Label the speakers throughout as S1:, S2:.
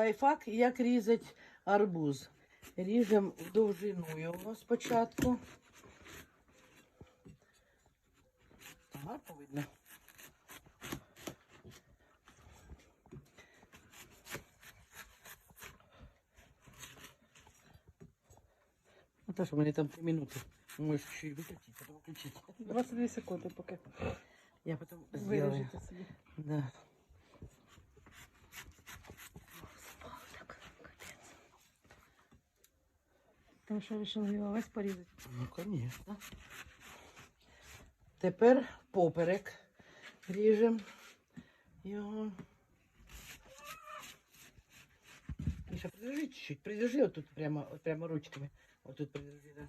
S1: лайфхак, як різати арбуз. Ріжемо в довжину його спочатку. Гарно видно. Ну, то, що мені там 3 минути. Можеш ще й виключити, потім включити.
S2: 22 секунди поки
S1: Я потім зроблю. Да.
S2: Тому що вирішили його весь порізати.
S1: Ну, конечно. Тепер поперек ріжемо його. Міша, придержи чуть-чуть, придержи отут прямо, от прямо ручками. Отут придержи, да.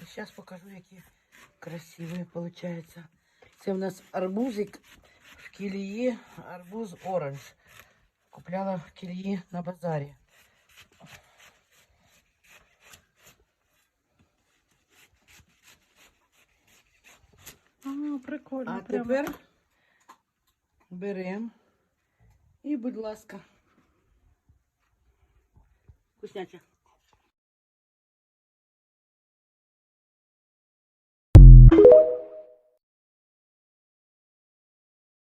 S1: І зараз покажу, які красиві виходить. Це у нас арбузик кілії, арбуз оранж. Купляла в кілії на базарі.
S2: А, прикольно.
S1: А
S2: прямо.
S1: тепер беремо і, будь ласка, вкусняче.